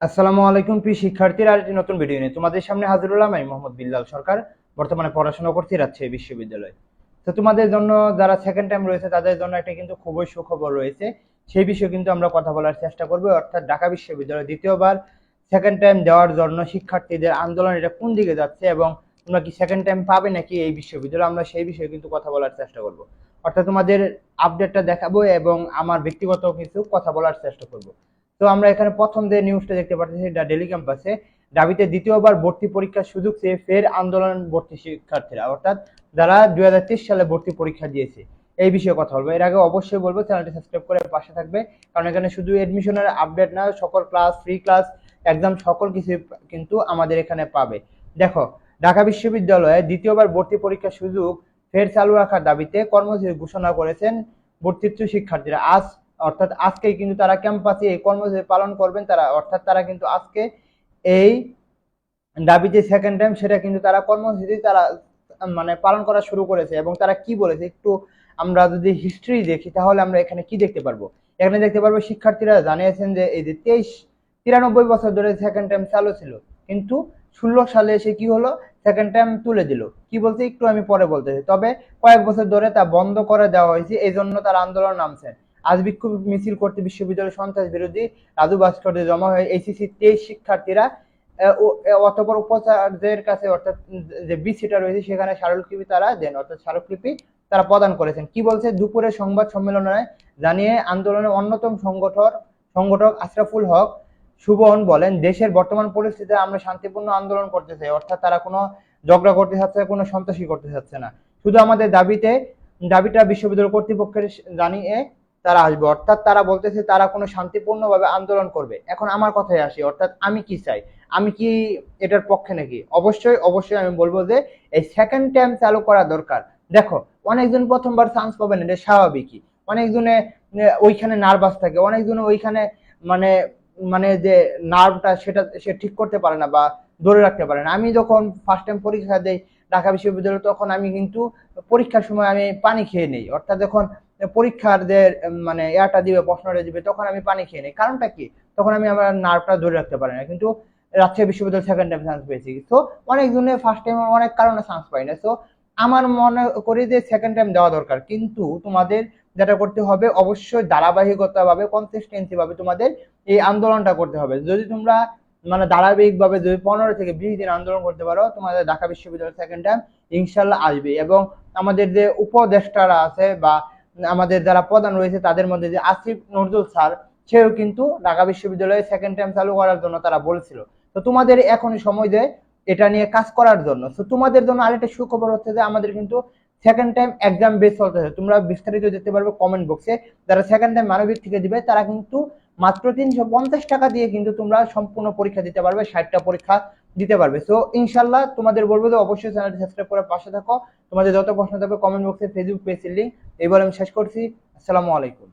আসসালামু আলাইকুম প্রিয় শিক্ষার্থীরা, আরেকটি নতুন ভিডিও নিয়ে তোমাদের সামনে হাজির হলাম আমি মোহাম্মদ বিল্লাল সরকার, বর্তমানে পড়াশোনা করছি রাজশাহী বিশ্ববিদ্যালয়। তো তোমাদের জন্য যারা সেকেন্ড টাইম রয়েছে, তাদের জন্য একটা কিন্তু খুবই সুখবর রয়েছে। সেই বিষয়ে কিন্তু আমরা কথা বলার চেষ্টা করব। অর্থাৎ ঢাকা বিশ্ববিদ্যালয় দ্বিতীয়বার সেকেন্ড টাইম দেওয়ার জন্য শিক্ষার্থীদের আন্দোলন এটা কোন দিকে যাচ্ছে এবং তোমরা কি সেকেন্ড টাইম পাবে নাকি এই বিশ্ববিদ্যালয়, আমরা সেই বিষয়ে কিন্তু কথা বলার চেষ্টা করব। অর্থাৎ তোমাদের আপডেটটা দেখাবো এবং আমার ব্যক্তিগত কিছু কথা বলার চেষ্টা করব। তো আমরা এখানে প্রথম যে নিউজটা দেখতে পাচ্ছি দা ডেলি ক্যাম্পাসে দাবিতে দ্বিতীয়বার ভর্তি পরীক্ষার সুযোগ চেয়ে ফের আন্দোলন ভর্তি শিক্ষার্থীরা, অর্থাৎ যারা দুই সালে ভর্তি পরীক্ষা দিয়েছে। এই বিষয়ে কথা বলব। এর আগে অবশ্যই বলব চ্যানেলটি সাবস্ক্রাইব করে পাশে থাকবে। কারণ এখানে শুধু এডমিশনের আপডেট না, সকল ক্লাস ফ্রি ক্লাস একদম সকল কিছু কিন্তু আমাদের এখানে পাবে। দেখো, ঢাকা বিশ্ববিদ্যালয়ে দ্বিতীয়বার ভর্তি পরীক্ষার সুযোগ ফের চালু রাখার দাবিতে কর্মসূচি ঘোষণা করেছেন ভর্তিচ্ছু শিক্ষার্থীরা। আজ অর্থাৎ আজকেই কিন্তু তারা ক্যাম্পাসে এই কর্মসূচি পালন করবেন তারা, অর্থাৎ তারা কিন্তু আজকে এই দাবি যে সেকেন্ড টাইম সেটা কিন্তু তারা কর্মসূচি তারা মানে পালন করা শুরু করেছে এবং তারা কি বলেছে একটু আমরা যদি হিস্ট্রি দেখি তাহলে আমরা এখানে কি দেখতে পারব? এখানে দেখতে পারব শিক্ষার্থীরা জানিয়েছেন যে এই যে তেইশ, তিরানব্বই বছর ধরে সেকেন্ড টাইম চালু ছিল, কিন্তু ষোলো সালে এসে কি হলো? সেকেন্ড টাইম তুলে দিল। কি বলছে? একটু আমি পরে বলতেছি। তবে কয়েক বছর ধরে তা বন্ধ করে দেওয়া হয়েছে এই জন্য তারা আন্দোলন নামছেন। আজ বিক্ষোভ মিছিল করতে বিশ্ববিদ্যালয় সন্ত্রাস বিরোধী রাজু ভাস্কর্যে জমা হয়ে এইচএসসি তেইশ শিক্ষার্থীরা অতপর উপাচার্যের কাছে অর্থাৎ যে বিসিটা রয়েছে সেখানে স্মারকলিপি তারা দেন, অর্থাৎ স্মারকলিপি তারা প্রদান করেছেন। কি বলছে? দুপুরে সংবাদ সম্মেলনে জানিয়ে আন্দোলনের অন্যতম সংগঠক সংগঠক আশরাফুল হক সুবহন বলেন, দেশের বর্তমান পরিস্থিতিতে আমরা শান্তিপূর্ণ আন্দোলন করতে চাই, অর্থাৎ তারা কোনো ঝগড়া করতে চাচ্ছে, কোনো সন্ত্রাসী করতে চাচ্ছে না। শুধু আমাদের দাবিতে, দাবিটা বিশ্ববিদ্যালয় কর্তৃপক্ষের জানিয়ে তারা আসবে। অর্থাৎ তারা বলতেছে তারা কোনো শান্তিপূর্ণভাবে আন্দোলন করবে। এখন আমার কথায় আসি, অর্থাৎ আমি কি চাই? আমি কি এটার পক্ষে নাকি? অবশ্যই অবশ্যই আমি বলব যে এই সেকেন্ড টাইম চালু করা দরকার। দেখো, অনেকজন প্রথমবার চান্স পাবে না এটা স্বাভাবিকই। অনেকজনে ওইখানে নার্ভাস থাকে। অনেকজনে ওইখানে মানে মানে যে নার্ভটা সেটা, সে ঠিক করতে পারে না বা ধরে রাখতে পারে না। আমি যখন ফার্স্ট টাইম পরীক্ষা দেই ঢাকা বিশ্ববিদ্যালয়ে তখন আমি কিন্তু পরীক্ষার সময় আমি পানি খেয়ে নেই। অর্থাৎ যখন পরীক্ষার যে মানে ইয়াটা দিবে, প্রশ্নটা দিবে, তখন আমি পানি খেয়ে নেই। কারণটা কি? তখন আমি আমার নার্ভটা ধরে রাখতে পারি না। কিন্তু রাজশাহী বিশ্ববিদ্যালয় সেকেন্ড টাইম চান্স পেয়েছি। তো অনেকজনে ফার্স্ট টাইম অনেক কারণে চান্স পাই না। তো আমার মনে করি যে সেকেন্ড টাইম দেওয়া দরকার। কিন্তু তোমাদের যেটা করতে হবে, অবশ্যই ধারাবাহিকতা ভাবে কনসিস্টেন্সি ভাবে তোমাদের এই আন্দোলনটা করতে হবে। যদি তোমরা মানে ধারাবাহিকভাবে যদি পনেরো থেকে বিশ দিন আন্দোলন করতে পারো, তোমাদের ঢাকা বিশ্ববিদ্যালয় সেকেন্ড টাইম ইনশাল্লাহ আসবে। এবং আমাদের যে উপদেষ্টারা আছে বা আমাদের যারা প্রধান রয়েছে, তাদের মধ্যে যে আসিফ নজরুল স্যার, সেও কিন্তু ঢাকা বিশ্ববিদ্যালয়ে সেকেন্ড টাইম চালু করার জন্য তারা বলছিল। তো তোমাদের এখনই সময় দেয় এটা নিয়ে কাজ করার জন্য। তো তোমাদের জন্য আরেকটা সুখবর হচ্ছে যে আমাদের কিন্তু সেকেন্ড টাইম এক্সাম বেস চলতেছে। তোমরা বিস্তারিত যেতে পারবে কমেন্ট বক্সে যারা সেকেন্ড টাইম মানবিক থেকে দিবে, তারা কিন্তু মাত্র তিনশো পঞ্চাশ টাকা দিয়ে কিন্তু তোমরা সম্পূর্ণ পরীক্ষা দিতে পারবে, ষাটটা পরীক্ষা দিতে পারবে। সো ইনশাল্লাহ তোমাদের বলব যে অবশ্যই চ্যানেলটি সাবস্ক্রাইব করে পাশে থাকো। তোমাদের যত প্রশ্ন থাকবে কমেন্ট বক্সে ফেসবুক পেজের লিঙ্ক এবার আমি শেষ করছি। আসসালামু আলাইকুম।